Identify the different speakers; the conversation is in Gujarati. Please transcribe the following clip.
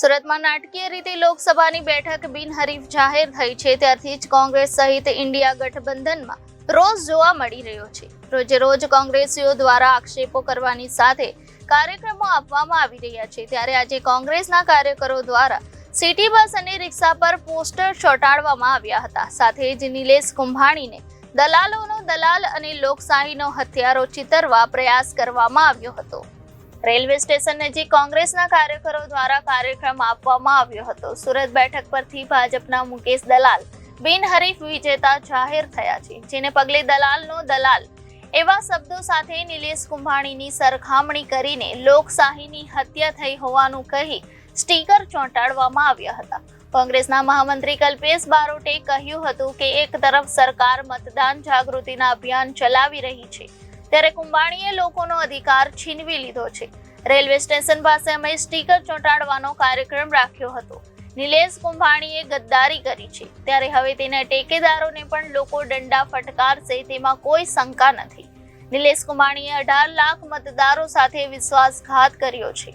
Speaker 1: સુરતમાં નાટકીય રીતે લોકસભાની બેઠક બિનહરીફ જાહેર થઈ છે. ત્યારથી જ કોંગ્રેસ સહિત ઇન્ડિયા ગઠબંધનમાં રોજ જોવા મળી રહ્યો છે. રોજે રોજ કોંગ્રેસીઓ દ્વારા આક્ષેપો કરવાની સાથે કાર્યક્રમો આપવામાં આવી રહ્યા છે. ત્યારે આજે કોંગ્રેસના કાર્યકરો દ્વારા સિટી બસ અને રિક્ષા પર પોસ્ટર ચોંટાડવામાં આવ્યા હતા. સાથે જ નિલેશ કુંભાણીને દલાલોનો દલાલ અને લોકશાહીનો હથિયારો ચિતરવા પ્રયાસ કરવામાં આવ્યો હતો. રેલવે સ્ટેશન નજીક કોંગ્રેસના કાર્યકરો દ્વારા કાર્યક્રમ આપવામાં આવ્યો હતો. સુરત બેઠક પરથી ભાજપના મુકેશ દલાલ બિનહરીફ વિજેતા જાહેર થયા છે, જેને પગલે દલાલનો દલાલ. એવા શબ્દો સાથે નિલેશ કુંભાણીની સરખામણી કરીને લોકશાહીની હત્યા થઈ હોવાનું કહી સ્ટીકર ચોંટાડવામાં આવ્યા હતા. કોંગ્રેસના મહામંત્રી કલ્પેશ બારોટે કહ્યું હતું કે એક તરફ સરકાર મતદાન જાગૃતિના અભિયાન ચલાવી રહી છે ત્યારે કુંભાણીએ લોકોનો અધિકાર છીનવી લીધો છે. રેલવે સ્ટેશન પાસે અમે સ્ટીકર ચોંટાડવાનો કાર્યક્રમ રાખ્યો હતો. નિલેશ કુંભાણીએ ગદ્દારી કરી છે. ત્યારે હવે તેના ટેકેદારોને પણ લોકો દંડા ફટકારશે તેમાં કોઈ શંકા નથી. નિલેશ કુંભાણીએ અઢાર લાખ મતદારો સાથે વિશ્વાસઘાત કર્યો છે.